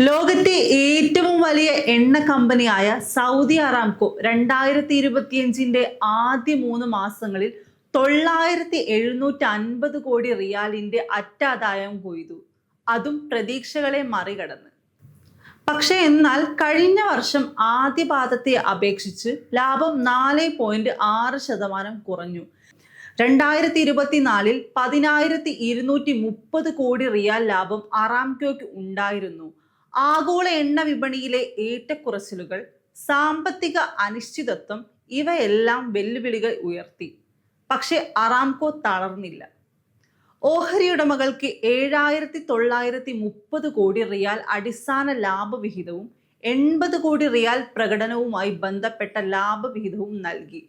ലോകത്തെ ഏറ്റവും വലിയ എണ്ണ കമ്പനിയായ സൗദി അറാംകോ രണ്ടായിരത്തി ഇരുപത്തിയഞ്ചിന്റെ ആദ്യ മൂന്ന് മാസങ്ങളിൽ തൊള്ളായിരത്തി എഴുന്നൂറ്റി അൻപത് കോടി റിയാലിന്റെ അറ്റാദായം കൊയ്തു. അതും പ്രതീക്ഷകളെ മറികടന്ന്. പക്ഷേ എന്നാൽ കഴിഞ്ഞ വർഷം ആദ്യ പാദത്തെ അപേക്ഷിച്ച് ലാഭം നാല് പോയിന്റ് ആറ് ശതമാനം കുറഞ്ഞു. രണ്ടായിരത്തി ഇരുപത്തിനാലിൽ പതിനായിരത്തി ഇരുന്നൂറ്റി മുപ്പത് കോടി റിയാൽ ലാഭം അറാംകോയ്ക്ക് ഉണ്ടായിരുന്നു. ആഗോള എണ്ണ വിപണിയിലെ ഏറ്റക്കുറച്ചിലുകൾ സാമ്പത്തിക അനിശ്ചിതത്വം ഇവയെല്ലാം വെല്ലുവിളികൾ ഉയർത്തി. പക്ഷെ അറാംകോ തളർന്നില്ല. ഓഹരി ഉടമകൾക്ക് ഏഴായിരത്തി തൊള്ളായിരത്തി മുപ്പത് കോടി റിയാൽ അടിസ്ഥാന ലാഭവിഹിതവും എൺപത് കോടി റിയാൽ പ്രകടനവുമായി ബന്ധപ്പെട്ട ലാഭവിഹിതവും നൽകി.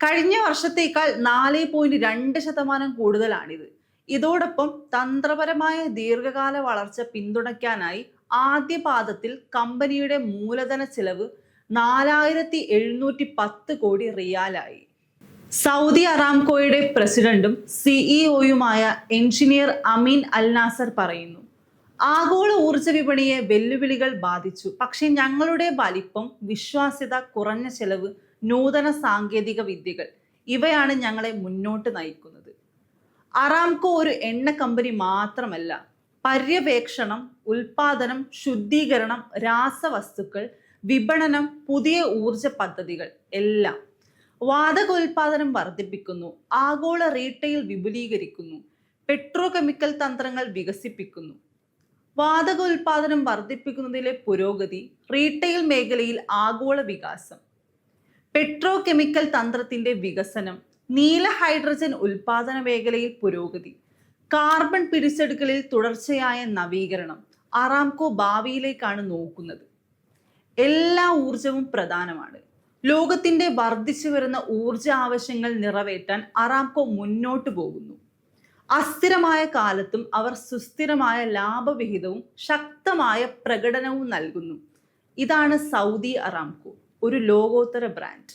കഴിഞ്ഞ വർഷത്തേക്കാൾ നാല് പോയിന്റ് രണ്ട് ശതമാനം കൂടുതലാണിത്. ഇതോടൊപ്പം തന്ത്രപരമായ ദീർഘകാല വളർച്ച പിന്തുണയ്ക്കാനായി ആദ്യ പാദത്തിൽ കമ്പനിയുടെ മൂലധന ചെലവ് നാലായിരത്തി എഴുന്നൂറ്റി പത്ത് കോടി റിയാലായി. സൗദി അറാംകോയുടെ പ്രസിഡന്റും സിഇഒയുമായ എഞ്ചിനീയർ അമീൻ അൽനാസർ പറയുന്നു ആഗോള ഊർജ വിപണിയെ വെല്ലുവിളികൾ ബാധിച്ചു പക്ഷേ ഞങ്ങളുടെ വലിപ്പം വിശ്വാസ്യത കുറഞ്ഞ ചെലവ് നൂതന സാങ്കേതിക വിദ്യകൾ ഇവയാണ് ഞങ്ങളെ മുന്നോട്ട് നയിക്കുന്നത്. അറാംകോ ഒരു എണ്ണ കമ്പനി മാത്രമല്ല പര്യവേക്ഷണം ഉൽപാദനം ശുദ്ധീകരണം രാസവസ്തുക്കൾ വിപണനം പുതിയ ഊർജ പദ്ധതികൾ എല്ലാം വാതകോൽപാദനം വർദ്ധിപ്പിക്കുന്നു ആഗോള റീറ്റെയിൽ വിപുലീകരിക്കുന്നു പെട്രോ കെമിക്കൽ തന്ത്രങ്ങൾ വികസിപ്പിക്കുന്നു. വാതകോൽപാദനം വർദ്ധിപ്പിക്കുന്നതിലെ പുരോഗതി റീറ്റെയിൽ മേഖലയിൽ ആഗോള വികാസം. പെട്രോ കെമിക്കൽ തന്ത്രത്തിന്റെ വികസനം നീല ഹൈഡ്രജൻ ഉൽപാദന മേഖലയിൽ പുരോഗതി. കാർബൺ പിടിച്ചെടുക്കലിൽ തുടർച്ചയായ നവീകരണം അറാംകോ ഭാവിയിലേക്കാണ് നോക്കുന്നത്. എല്ലാ ഊർജവും പ്രധാനമാണ്. ലോകത്തിന്റെ വർദ്ധിച്ചു വരുന്ന ഊർജ ആവശ്യങ്ങൾ നിറവേറ്റാൻ അറാംകോ മുന്നോട്ട് പോകുന്നു. അസ്ഥിരമായ കാലത്തും അവർ സുസ്ഥിരമായ ലാഭവിഹിതവും ശക്തമായ പ്രകടനവും നൽകുന്നു. ഇതാണ് സൗദി അറാംകോ ഒരു ലോകോത്തര ബ്രാൻഡ്